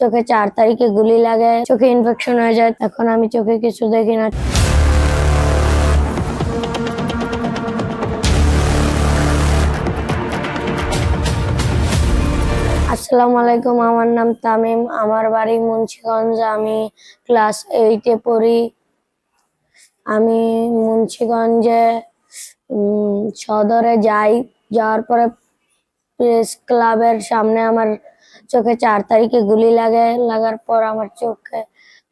চোখে চার তারিখে গুলি লাগে, চোখে ইনফেকশন হয়ে যায়, এখন আমি চোখে কিছু দেখি না। আসসালামু আলাইকুম, আমার নাম তামিম, আমার বাড়ি মুন্সিগঞ্জ, আমি ক্লাস এইটে পড়ি। আমি মুন্সিগঞ্জে সদরে যাই, যাওয়ার পরে প্রেস ক্লাবের সামনে আমার চোখে চার তারিখে গুলি লাগে, লাগার পর আমার চোখে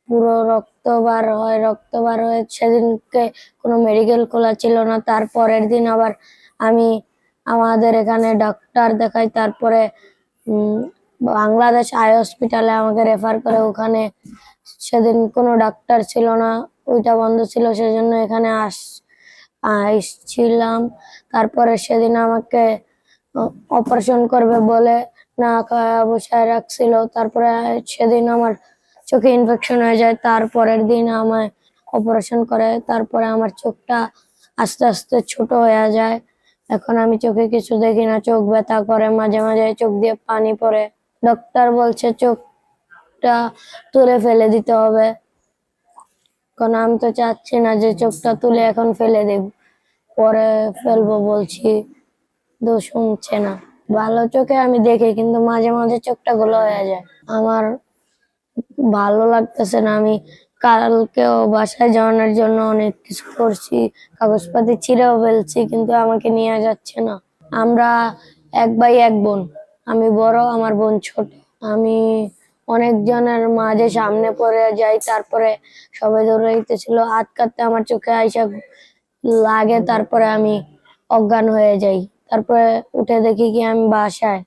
পুরো রক্ত বার হয়, রক্ত বার হয়ে সেদিনকে কোনো মেডিকেল খোলা ছিল না। তারপরের দিন আবার আমি আমাদের এখানে ডাক্তার দেখাই, তারপরে বাংলাদেশ আই হসপিটালে আমাকে রেফার করে। ওখানে সেদিন কোনো ডাক্তার ছিল না, ওইটা বন্ধ ছিল, সেজন্য এখানে আস আসছিলাম তারপরে সেদিন আমাকে অপারেশন করবে বলে না খাওয়া বসায় রাখছিল। তারপরে সেদিন আমার চোখে ইনফেকশন হয়ে যায়। তারপরের দিন আমায় অপারেশন করে। তারপরে আমার চোখটা আস্তে আস্তে ছোট হয়ে যায়। এখন আমি চোখে কিছু দেখি না। চোখ ব্যথা করে, মাঝে মাঝে চোখ দিয়ে পানি পড়ে। ডক্টর বলছে চোখটা তুলে ফেলে দিতে হবে। কারণ আমি তো চাচ্ছি না যে চোখটা তুলে এখন ফেলে দেব। পরে ফেলব বলছি। তো শুনছে না। ভালো চোখে আমি দেখি, কিন্তু মাঝে মাঝে চোখটা গুলো হয়ে যায়। আমার ভালো লাগতেছে না, আমি কালকেও বাসায় যাওয়ানোর জন্য অনেক কিছু করছি, কাগজপাতি ছিঁড়েও ফেলছি, কিন্তু আমাকে নিয়ে যাচ্ছে না। আমরা এক ভাই, এক বোন, আমি বড়, আমার বোন ছোট। আমি অনেকজনের মাঝে সামনে পড়ে যাই, তারপরে সবাই দৌড়াইতেছিল হাত কাটতে আমার চোখে আইসা লাগে, তারপরে আমি অজ্ঞান হয়ে যাই। তারপরে উঠে দেখি কি আমি বাসায়।